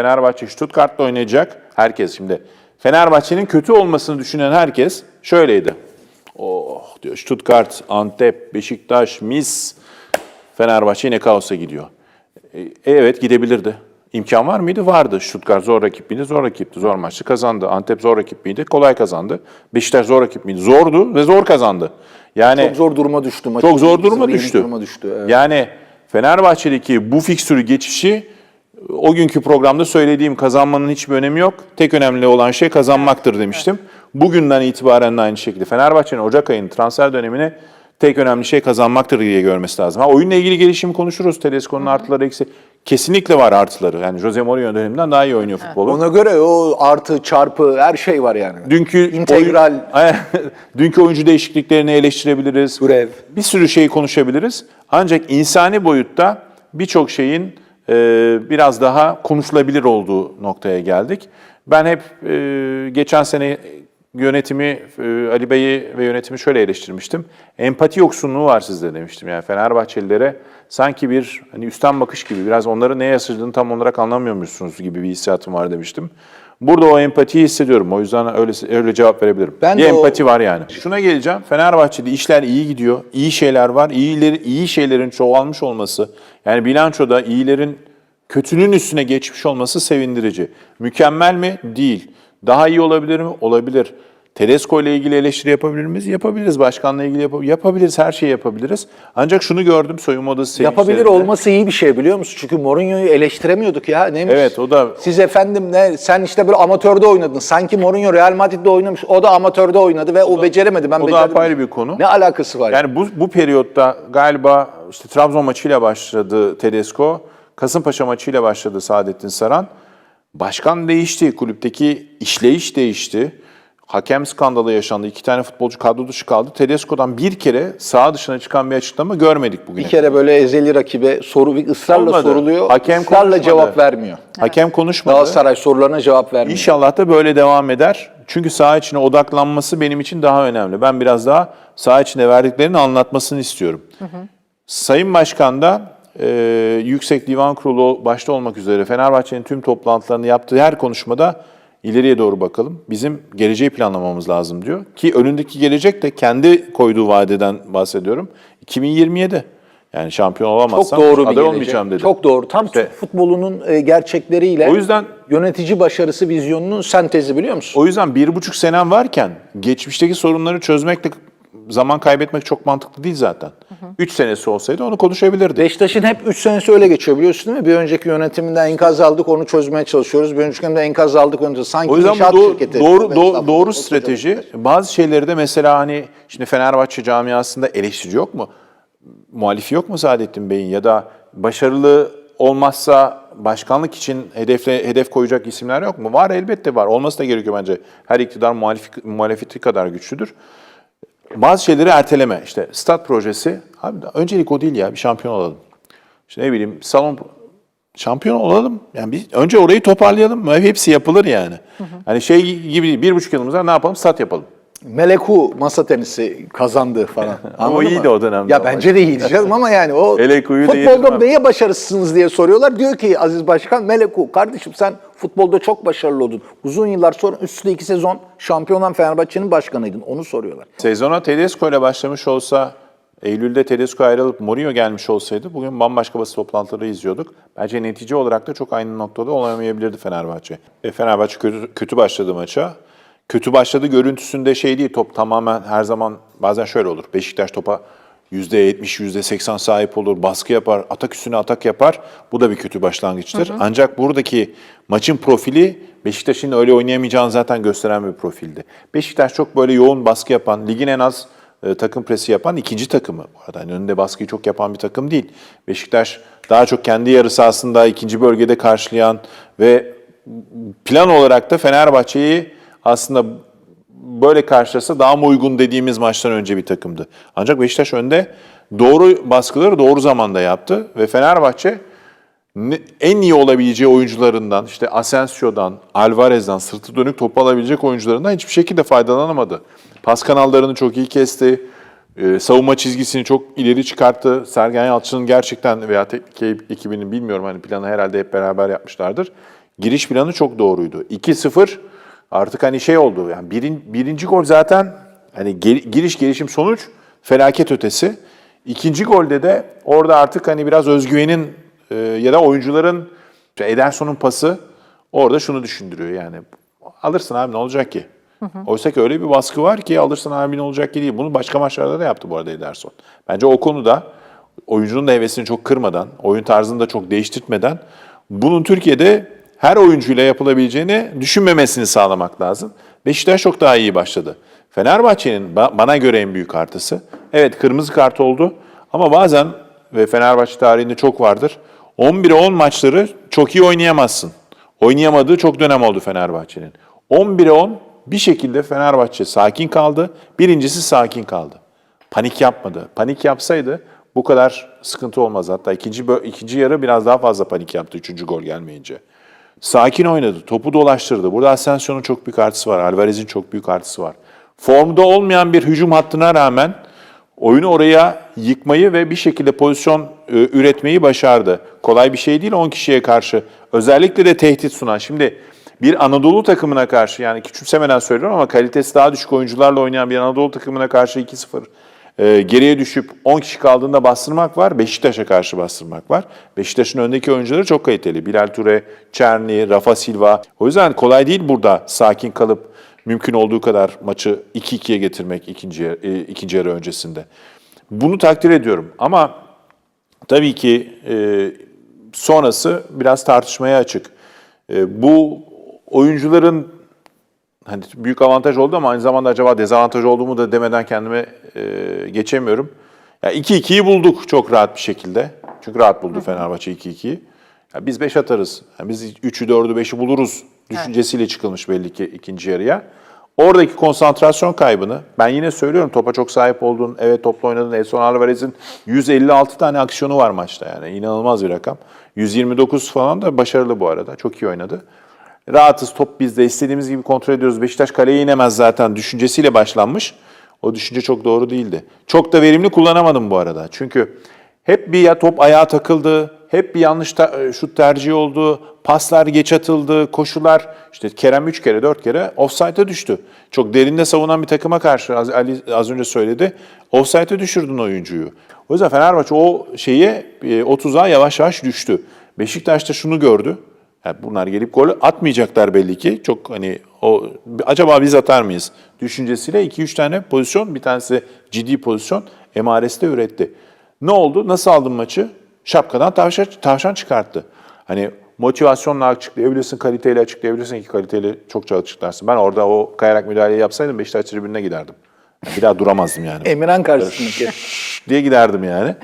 Fenerbahçe Stuttgart'ta oynayacak. Herkes şimdi Fenerbahçe'nin kötü olmasını düşünen herkes şöyleydi. Oh diyor Stuttgart, Antep, Beşiktaş, mis. Fenerbahçe yine kaosa gidiyor. E, evet gidebilirdi. İmkan var mıydı? Vardı. Stuttgart zor rakip miydi? Zor rakipti. Zor maçtı. Kazandı. Antep zor rakip miydi? Kolay kazandı. Beşiktaş zor rakip miydi? Zordu ve zor kazandı. Yani Çok zor duruma düştü maç. çok zor duruma düştü. duruma düştü. evet. Yani Fenerbahçe'deki bu fikstürü geçişi o günkü programda söylediğim kazanmanın hiçbir önemi yok. Tek önemli olan şey kazanmaktır demiştim. Bugünden itibaren de aynı şekilde Fenerbahçe'nin Ocak ayının transfer dönemine tek önemli şey kazanmaktır diye görmesi lazım. Ha, oyunla ilgili gelişimi konuşuruz. Tedesco'nun artıları eksi. Kesinlikle var artıları. Yani Jose Mourinho döneminden daha iyi oynuyor futbolu. Ona göre o artı çarpı her şey var yani. Dünkü İntegral. oyun- dünkü oyuncu değişikliklerini eleştirebiliriz. Grev. Bir sürü şeyi konuşabiliriz. Ancak insani boyutta birçok şeyin biraz daha konuşulabilir olduğu noktaya geldik. Ben hep e, geçen sene yönetimi, e, Ali Bey'i ve yönetimi şöyle eleştirmiştim. Empati yoksunluğu var sizde demiştim. Yani Fenerbahçelilere sanki bir hani üstten bakış gibi biraz onların ne yaşadığını tam olarak anlamıyormuşsunuz gibi bir hissiyatım var demiştim. Burada o empatiyi hissediyorum. O yüzden öyle öyle cevap verebilirim. Ben bir de o- empati var yani. Şuna geleceğim. Fenerbahçe'de işler iyi gidiyor. İyi şeyler var. İyileri, iyi şeylerin çoğalmış olması. Yani bilançoda iyilerin kötünün üstüne geçmiş olması sevindirici. Mükemmel mi? Değil. Daha iyi olabilir mi? Olabilir. Tedesco ile ilgili eleştiri yapabilir miyiz? Yapabiliriz. Başkanla ilgili yap- yapabiliriz. Her şeyi yapabiliriz. Ancak şunu gördüm soyunma odası Yapabilir olması iyi bir şey biliyor musun? Çünkü Mourinho'yu eleştiremiyorduk ya. Neymiş? Evet, o da- Siz efendim ne sen işte böyle amatörde oynadın. Sanki Mourinho Real Madrid'de oynamış. O da amatörde oynadı ve o, beceremedi. Ben o da becerdim. apayrı bir konu. Ne alakası var? Yani bu, bu periyotta galiba işte Trabzon maçıyla başladı Tedesco, Kasımpaşa maçıyla başladı Saadettin Saran. Başkan değişti, kulüpteki işleyiş değişti. Hakem skandalı yaşandı. İki tane futbolcu kadro dışı kaldı. Tedesco'dan bir kere sağ dışına çıkan bir açıklama görmedik bugüne. bir kere böyle ezeli rakibe soru bir ısrarla Olmadı. soruluyor. Hakem ısrarla konuşmadı. cevap vermiyor. Hakem konuşmadı. Galatasaray sorularına cevap vermiyor. İnşallah da böyle devam eder. Çünkü saha içine odaklanması benim için daha önemli. Ben biraz daha saha içinde verdiklerini anlatmasını istiyorum. Sayın Başkan da e, Yüksek Divan Kurulu başta olmak üzere Fenerbahçe'nin tüm toplantılarını yaptığı her konuşmada ileriye doğru bakalım. Bizim geleceği planlamamız lazım diyor. Ki önündeki gelecek de kendi koyduğu vadeden bahsediyorum. 2027. Yani şampiyon Çok olamazsam doğru bir aday gelecek. olmayacağım dedi. Çok doğru. Tam İşte- futbolunun e, gerçekleriyle O yüzden- yönetici başarısı vizyonunun sentezi biliyor musun? O yüzden bir buçuk senem varken geçmişteki sorunları çözmekle zaman kaybetmek çok mantıklı değil zaten. Üç senesi olsaydı onu konuşabilirdik. Beşiktaş'ın hep 3 senesi öyle geçiyor biliyorsun değil mi? Bir önceki yönetiminden enkaz aldık onu çözmeye çalışıyoruz. Bir önceki de enkaz aldık onu Sanki O yüzden inşaat doğru, şirketi. doğru, doğru, doğru strateji. Bazı şeyleri de mesela hani şimdi Fenerbahçe camiasında eleştiri yok mu? Muhalifi yok mu Saadettin Bey'in ya da başarılı olmazsa başkanlık için hedefle, hedef koyacak isimler yok mu? Var elbette var. Olması da gerekiyor bence. Her iktidar muhalif, muhalefeti kadar güçlüdür. Bazı şeyleri erteleme. İşte stat projesi. Abi öncelik o değil ya. Bir şampiyon olalım. İşte ne bileyim salon şampiyon olalım. Yani bir, önce orayı toparlayalım. Hepsi yapılır yani. Hani şey gibi bir buçuk yılımız var ne yapalım? Stat yapalım. Meleku masa tenisi kazandı falan. Anladın iyiydi mı? o dönemde Ya ama. bence de iyiydi canım ama yani o futbolda neye başarısızsınız diye soruyorlar. Diyor ki Aziz Başkan Meleku kardeşim sen futbolda çok başarılı oldun. Uzun yıllar sonra üstte iki sezon şampiyon olan Fenerbahçe'nin başkanıydın. Onu soruyorlar. Sezona Tedesco ile başlamış olsa, Eylül'de Tedesco ayrılıp Mourinho gelmiş olsaydı bugün bambaşka basın toplantıları izliyorduk. Bence netice olarak da çok aynı noktada olamayabilirdi Fenerbahçe. E, Fenerbahçe kötü, kötü başladı maça. Kötü başladı görüntüsünde şey değil, top tamamen her zaman bazen şöyle olur. Beşiktaş topa %70, %80 sahip olur, baskı yapar, atak üstüne atak yapar. Bu da bir kötü başlangıçtır. Ancak buradaki maçın profili Beşiktaş'ın öyle oynayamayacağını zaten gösteren bir profildi. Beşiktaş çok böyle yoğun baskı yapan, ligin en az e, takım presi yapan ikinci takımı. Bu arada hani önünde baskıyı çok yapan bir takım değil. Beşiktaş daha çok kendi yarı sahasında ikinci bölgede karşılayan ve plan olarak da Fenerbahçe'yi aslında böyle karşılasa daha mı uygun dediğimiz maçtan önce bir takımdı. Ancak Beşiktaş önde doğru baskıları doğru zamanda yaptı ve Fenerbahçe ne- en iyi olabileceği oyuncularından, işte Asensio'dan, Alvarez'den, sırtı dönük topu alabilecek oyuncularından hiçbir şekilde faydalanamadı. Pas kanallarını çok iyi kesti. Ee, savunma çizgisini çok ileri çıkarttı. Sergen Yalçın'ın gerçekten veya teknik ekibinin bilmiyorum hani planı herhalde hep beraber yapmışlardır. Giriş planı çok doğruydu. 2-0 artık hani şey oldu. Yani birin, birinci gol zaten hani giriş gelişim sonuç felaket ötesi. İkinci golde de orada artık hani biraz özgüvenin e, ya da oyuncuların işte Ederson'un pası orada şunu düşündürüyor yani. Alırsın abi ne olacak ki? Oysa ki öyle bir baskı var ki alırsın abi ne olacak ki değil. Bunu başka maçlarda da yaptı bu arada Ederson. Bence o konuda oyuncunun da hevesini çok kırmadan, oyun tarzını da çok değiştirtmeden bunun Türkiye'de her oyuncuyla yapılabileceğini düşünmemesini sağlamak lazım. Beşiktaş çok daha iyi başladı. Fenerbahçe'nin ba- bana göre en büyük artısı, evet kırmızı kart oldu ama bazen ve Fenerbahçe tarihinde çok vardır. 11'e 10 maçları çok iyi oynayamazsın. Oynayamadığı çok dönem oldu Fenerbahçe'nin. 11'e 10 bir şekilde Fenerbahçe sakin kaldı. Birincisi sakin kaldı. Panik yapmadı. Panik yapsaydı bu kadar sıkıntı olmaz. Hatta ikinci, ikinci yarı biraz daha fazla panik yaptı üçüncü gol gelmeyince. Sakin oynadı. Topu dolaştırdı. Burada Asensio'nun çok büyük artısı var. Alvarez'in çok büyük artısı var. Formda olmayan bir hücum hattına rağmen oyunu oraya yıkmayı ve bir şekilde pozisyon e, üretmeyi başardı. Kolay bir şey değil 10 kişiye karşı. Özellikle de tehdit sunan. Şimdi bir Anadolu takımına karşı yani küçümsemeden söylüyorum ama kalitesi daha düşük oyuncularla oynayan bir Anadolu takımına karşı 2-0 e, geriye düşüp 10 kişi kaldığında bastırmak var. Beşiktaş'a karşı bastırmak var. Beşiktaş'ın öndeki oyuncuları çok kaliteli. Bilal Ture, Çerni, Rafa Silva. O yüzden kolay değil burada sakin kalıp mümkün olduğu kadar maçı 2-2'ye getirmek ikinci, e, ikinci yarı öncesinde. Bunu takdir ediyorum ama tabii ki e, sonrası biraz tartışmaya açık. E, bu oyuncuların hani büyük avantaj oldu ama aynı zamanda acaba dezavantaj oldu mu da demeden kendime e, geçemiyorum. Ya 2-2'yi bulduk çok rahat bir şekilde. Çünkü rahat buldu Fenerbahçe 2-2'yi. Ya biz 5 atarız. Ya biz 3'ü 4'ü 5'i buluruz düşüncesiyle çıkılmış belli ki ikinci yarıya. Oradaki konsantrasyon kaybını ben yine söylüyorum topa çok sahip oldun. Evet topla oynadın. Edson Alvarez'in 156 tane aksiyonu var maçta yani. inanılmaz bir rakam. 129 falan da başarılı bu arada. Çok iyi oynadı. Rahatız top bizde istediğimiz gibi kontrol ediyoruz. Beşiktaş kaleye inemez zaten düşüncesiyle başlanmış. O düşünce çok doğru değildi. Çok da verimli kullanamadım bu arada. Çünkü hep bir ya top ayağa takıldı, hep bir yanlış ta- şut tercihi oldu, paslar geç atıldı, koşular. işte Kerem 3 kere 4 kere offside'a düştü. Çok derinde savunan bir takıma karşı az, Ali az önce söyledi. Offside'a düşürdün oyuncuyu. O yüzden Fenerbahçe o şeye e, o tuzağa yavaş yavaş düştü. Beşiktaş da şunu gördü. Yani bunlar gelip gol atmayacaklar belli ki. Çok hani o acaba biz atar mıyız düşüncesiyle 2-3 tane pozisyon, bir tanesi ciddi pozisyon emaresi de üretti. Ne oldu? Nasıl aldın maçı? Şapkadan tavşan, tavşan çıkarttı. Hani motivasyonla açıklayabilirsin, kaliteyle açıklayabilirsin ki kaliteyle çokça açıklarsın. Ben orada o kayarak müdahaleyi yapsaydım Beşiktaş tribününe giderdim. Bir daha duramazdım yani. Emirhan karşısındaki. diye giderdim yani.